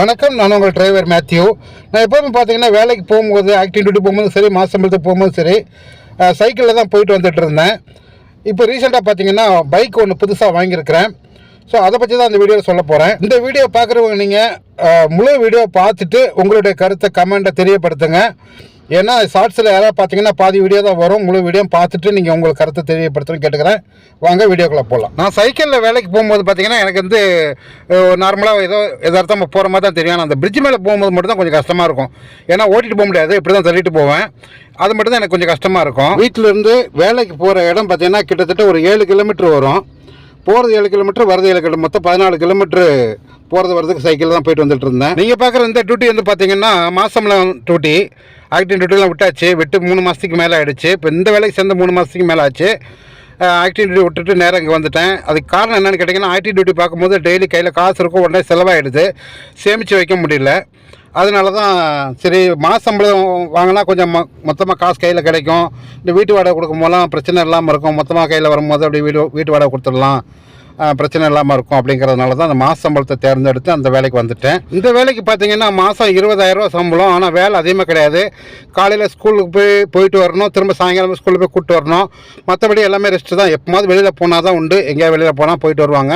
வணக்கம் நான் உங்கள் டிரைவர் மேத்யூ நான் எப்போவுமே பார்த்தீங்கன்னா வேலைக்கு போகும்போது ஆக்டிவ் டியூட்டி போகும்போது சரி மாசம்பளத்துக்கு போகும்போது சரி சைக்கிளில் தான் போயிட்டு வந்துட்டு இருந்தேன். இப்போ ரீசெண்டாக பார்த்தீங்கன்னா பைக் ஒன்று புதுசாக வாங்கியிருக்கிறேன். ஸோ அதை பற்றி தான் இந்த வீடியோவில் சொல்ல போகிறேன் இந்த வீடியோ பார்க்குறவங்க நீங்கள் முழு வீடியோ பார்த்துட்டு உங்களுடைய கருத்தை கமெண்ட்டை தெரியப்படுத்துங்க. ஏன்னா ஷார்ட்ஸில் யாராவது பார்த்தீங்கன்னா பாதி வீடியோ தான் வரும். முழு வீடியோ பார்த்துட்டு நீங்கள் உங்களுக்கு கருத்தை தெரியப்படுத்தணும்னு கேட்டுக்கிறேன். வாங்க வீடியோக்குள்ளே போகலாம் நான் சைக்கிளில் வேலைக்கு போகும்போது பார்த்தீங்கன்னா எனக்கு வந்து நார்மலாக ஏதோ எதார்த்தமாக போகிற மாதிரி தான் தெரியும். ஆனால் அந்த பிரிட்ஜ் மேலே போகும்போது மட்டும் தான் கொஞ்சம் கஷ்டமாக இருக்கும். ஏன்னா ஓட்டிட்டு போக முடியாது. இப்படி தான் தள்ளிட்டு போவேன். அது மட்டும் தான் எனக்கு கொஞ்சம் கஷ்டமாக இருக்கும். வீட்டிலேருந்து வேலைக்கு போகிற இடம் பார்த்தீங்கன்னா கிட்டத்தட்ட ஒரு ஏழு கிலோமீட்டர் வரும். போகிறது ஏழு கிலோமீட்டர் வரது ஏழு கிலோமீட்டர் மொத்தம் பதினாலு கிலோமீட்டர் போகிறது வரதுக்கு சைக்கிள் தான் போயிட்டு வந்துட்டு இருந்தேன். நீங்கள் பார்க்குற இந்த டியூட்டி வந்து பார்த்தீங்கன்னா மாசம்லாம் டியூட்டி ஆக்டிங் டியூட்டிலாம் விட்டாச்சு விட்டு மூணு மாதத்துக்கு மேலே ஆகிடுச்சு இப்போ இந்த வேலைக்கு சேர்ந்த மூணு மாதத்துக்கு மேலே ஆச்சு. ஆக்டிவ் டியூட்டி விட்டுட்டு நேரம் இங்கே வந்துட்டேன். அதுக்கு காரணம் என்னென்னு கேட்டிங்கன்னா ஆக்டிவ் டியூட்டி பார்க்கும்போது டெய்லி கையில் காசு இருக்கும் உடனே செலவாயிடுது. சேமித்து வைக்க முடியல. அதனால தான் சரி மாத சம்பளம் வாங்கினா கொஞ்சம் மொ மொத்தமாக காசு கையில் கிடைக்கும். இந்த வீட்டு வாடகை கொடுக்கும் போதெல்லாம் பிரச்சனை இல்லாமல் இருக்கும். மொத்தமாக கையில் வரும்போது அப்படி வீடு வீட்டு வாடகை கொடுத்துடலாம். பிரச்சனை இல்லாமல் இருக்கும் அப்படிங்கிறதுனால தான் அந்த மாத சம்பளத்தை தேர்ந்தெடுத்து அந்த வேலைக்கு வந்துட்டேன். இந்த வேலைக்கு பார்த்தீங்கன்னா மாதம் இருபதாயிரரூவா சம்பளம். ஆனால் வேலை அதிகமாக கிடையாது. காலையில் ஸ்கூலுக்கு போய் போயிட்டு வரணும். திரும்ப சாயங்காலம் ஸ்கூலுக்கு போய் கூப்பிட்டு வரணும். மற்றபடி எல்லாமே ரெஸ்ட்டு தான். எப்போமாவது வெளியில் போனால் தான் உண்டு. எங்கேயா வெளியில் போனால் போயிட்டு வருவாங்க.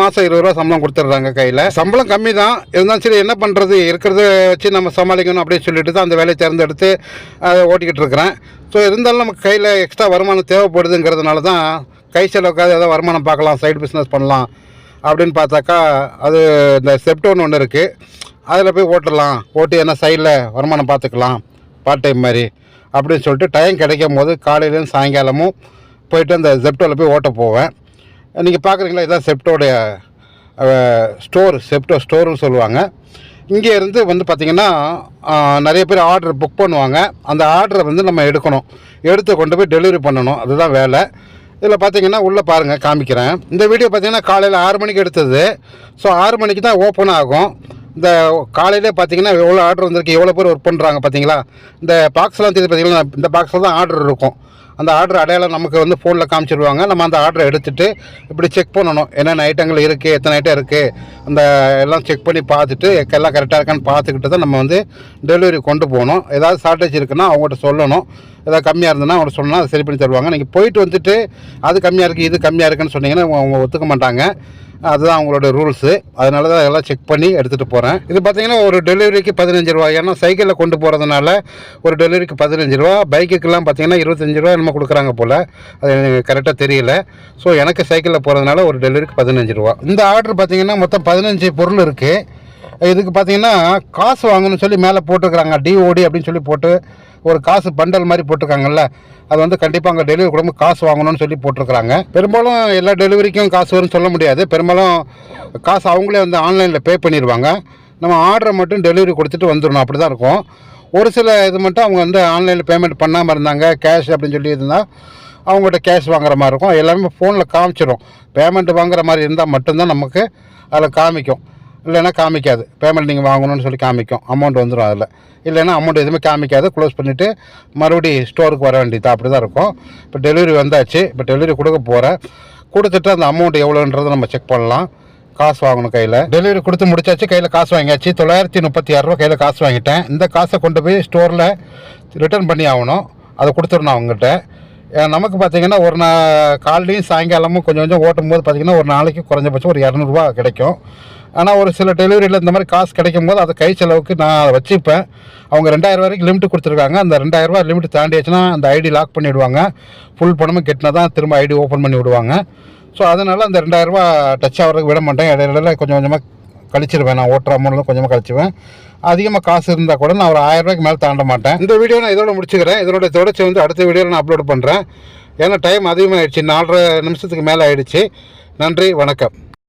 மாதம் இருபது ரூபா சம்பளம் கொடுத்துட்றாங்க கையில். சம்பளம் கம்மி தான். இருந்தாலும் சரி என்ன பண்ணுறது இருக்கிறத வச்சு நம்ம சமாளிக்கணும் அப்படின்னு சொல்லிட்டு தான் அந்த வேலையை தேர்ந்தெடுத்து அதை ஓட்டிக்கிட்டு இருக்கிறேன். ஸோ இருந்தாலும் நமக்கு கையில் எக்ஸ்ட்ரா வருமானம் தேவைப்படுதுங்கிறதுனால தான் கை செலவுக்காக ஏதாவது வருமானம் பார்க்கலாம் சைடு பிஸ்னஸ் பண்ணலாம் அப்படின்னு பார்த்தாக்கா அது இந்த செப்டோன் ஒன்று இருக்குது அதில் போய் ஓட்டலாம். ஓட்டி என்ன சைடில் வருமானம் பார்த்துக்கலாம். பார்ட் டைம் மாதிரி அப்படின்னு சொல்லிட்டு டைம் கிடைக்கும் போது காலையிலேருந்து சாயங்காலமும் போயிட்டு அந்த செப்டோவில் போய் ஓட்ட போவேன். நீங்கள் பார்க்குறீங்களா? இதுதான் செப்டோடைய ஸ்டோர் செப்டோ ஸ்டோர்னு சொல்லுவாங்க. இங்கே இருந்து வந்து பார்த்திங்கன்னா நிறைய பேர் ஆர்டர் புக் பண்ணுவாங்க. அந்த ஆர்டரை வந்து நம்ம எடுக்கணும். எடுத்து கொண்டு போய் டெலிவரி பண்ணணும். அதுதான் வேலை. இதில் பார்த்தீங்கன்னா உள்ளே பாருங்கள் காமிக்கிறேன். இந்த வீடியோ பார்த்தீங்கன்னா காலையில் ஆறு மணிக்கு எடுத்தது. ஸோ ஆறு மணிக்கு தான் ஓப்பன் ஆகும். இந்த காலையிலே பார்த்தீங்கன்னா எவ்வளோ ஆர்டர் வந்திருக்கு எவ்வளோ பேர் ஒர்க் பண்ணுறாங்க பார்த்தீங்களா? இந்த பாக்ஸ்லாம் தெரியுது பார்த்தீங்கன்னா இந்த பாக்ஸில் தான் ஆர்டர் இருக்கும். அந்த ஆர்டர் அடையாளம் நமக்கு வந்து ஃபோனில் காமிச்சிருவாங்க. நம்ம அந்த ஆர்டரை எடுத்துகிட்டு இப்படி செக் பண்ணணும். என்னென்ன ஐட்டங்கள் இருக்குது எத்தனை ஐட்டம் இருக்குது அந்த எல்லாம் செக் பண்ணி பார்த்துட்டு எல்லாம் கரெக்டாக இருக்கான்னு பார்த்துக்கிட்டு தான் நம்ம வந்து டெலிவரி கொண்டு போகணும். ஏதாவது ஷார்ட்டேஜ் இருக்குன்னா அவங்ககிட்ட சொல்லணும். ஏதாவது கம்மியாக இருந்ததுன்னா அவங்க சொன்னால் அதை சரி பண்ணி தருவாங்க. நீங்கள் போயிட்டு வந்துட்டு அது கம்மியாக இருக்குது இது கம்மியாக இருக்குன்னு சொன்னீங்கன்னா அவங்க- அவங்க ஒத்துக்க மாட்டாங்க. அதுதான் அவங்களோட ரூல்ஸு அதனால தான் அதெல்லாம் செக் பண்ணி எடுத்துகிட்டு போகிறேன் இது பார்த்தீங்கன்னா ஒரு டெலிவரிக்கு பதினஞ்சு ரூபா ஏன்னா சைக்கிளில் கொண்டு போகிறதுனால ஒரு டெலிவரிக்கு பதினஞ்சு ரூபா. பைக்குக்கெல்லாம் பார்த்தீங்கன்னா இருபத்தஞ்சு ரூபா நம்ம கொடுக்குறாங்க போல். அது எனக்கு கரெக்டாக தெரியல. ஸோ எனக்கு சைக்கிளில் போகிறதுனால ஒரு டெலிவரிக்கு பதினஞ்சு ரூபா. இந்த ஆர்டர் பார்த்தீங்கன்னா மொத்தம் பதினஞ்சு பொருள் இருக்குது இதுக்கு பார்த்தீங்கன்னா காசு வாங்கணும்னு சொல்லி மேலே போட்டுருக்குறாங்க. டிஓடி அப்படின்னு சொல்லி போட்டு ஒரு காசு பண்டல் மாதிரி போட்டிருக்காங்கல்ல அது வந்து கண்டிப்பாக அங்கே டெலிவரி கொடுக்கும் காசு வாங்கணும்னு சொல்லி போட்டிருக்கிறாங்க. பெரும்பாலும் எல்லா டெலிவரிக்கும் காசு வரும்னு சொல்ல முடியாது. பெரும்பாலும் காசு அவங்களே வந்து ஆன்லைனில் பே பண்ணிடுவாங்க. நம்ம ஆர்டரை மட்டும் டெலிவரி கொடுத்துட்டு வந்துடணும். அப்படி தான் இருக்கும். ஒரு சில இது மட்டும் அவங்க வந்து ஆன்லைனில் பேமெண்ட் பண்ணாமல் இருந்தாங்க கேஷ் அப்படின்னு சொல்லி இருந்தால் அவங்கள்ட்ட கேஷ் வாங்குற மாதிரி இருக்கும். எல்லாமே ஃபோனில் காமிச்சிடும் பேமெண்ட் வாங்குற மாதிரி இருந்தால் மட்டும்தான் நமக்கு அதில் காமிக்கும். இல்லைன்னா காமிக்காது. பேமெண்ட் நீங்கள் வாங்கணும்னு சொல்லி காமிக்கும். அமௌண்ட் வந்துடும் அதில். இல்லைன்னா அமௌண்ட் எதுவுமே காமிக்காது. க்ளோஸ் பண்ணிவிட்டு மறுபடி ஸ்டோருக்கு வர வேண்டியது? அப்படி தான் இருக்கும். இப்போ டெலிவரி வந்தாச்சு. இப்போ டெலிவரி கொடுக்க போகிறேன் கொடுத்துட்டு அந்த அமௌண்ட் எவ்வளோன்றதை நம்ம செக் பண்ணலாம். காசு வாங்கணும் கையில். டெலிவரி கொடுத்து முடிச்சாச்சு. கையில் காசு வாங்கியாச்சு. தொள்ளாயிரத்தி முப்பத்தி ஆறுரூவா கையில் காசு வாங்கிட்டேன். இந்த காசை கொண்டு போய் ஸ்டோரில் ரிட்டர்ன் பண்ணி ஆகணும். அதை கொடுத்துடணும் அவங்ககிட்ட நமக்கு பார்த்தீங்கன்னா ஒரு நா காலையும் சாயங்காலமும் கொஞ்சம் கொஞ்சம் ஓட்டும் போது பார்த்தீங்கன்னா ஒரு நாளைக்கு குறைஞ்சபட்சம் ஒரு இரநூறுபா கிடைக்கும். ஆனால் ஒரு சில டெலிவரியில் இந்த மாதிரி காசு கிடைக்கும் போது அதை கை செலவுக்கு நான் அதை வச்சுப்பேன். அவங்க ரெண்டாயிரம் வரைக்கும் லிமிட் கொடுத்துருக்காங்க. அந்த ரெண்டாயிரரூவா லிமிட் தாண்டியாச்சுன்னா அந்த ஐடி லாக் பண்ணிவிடுவாங்க ஃபுல் பணமும் கெட்டினா தான் திரும்ப ஐடி ஓப்பன் பண்ணி விடுவாங்க. ஸோ அதனால் அந்த ரெண்டாயிரரூவா டச் ஆகிறதுக்கு விட மாட்டேன். இடையில கொஞ்சம் கொஞ்சமாக கழிச்சிருவேன். நான் ஓட்டுற அமௌண்ட்டில் கொஞ்சமாக கழிச்சுவேன். அதிகமாக காசு இருந்தால் கூட நான் ஒரு ஆயிரரூபாய்க்கு மேலே தாண்ட மாட்டேன். இந்த வீடியோ நான் இதோட முடிச்சுக்கிறேன். இதோட தொடர்ச்சி வந்து அடுத்த வீடியோவில் நான் அப்லோட் பண்ணுறேன் ஏன்னா டைம் அதிகமாகிடுச்சு நாலரை நிமிஷத்துக்கு மேலே ஆயிடுச்சு. நன்றி வணக்கம்.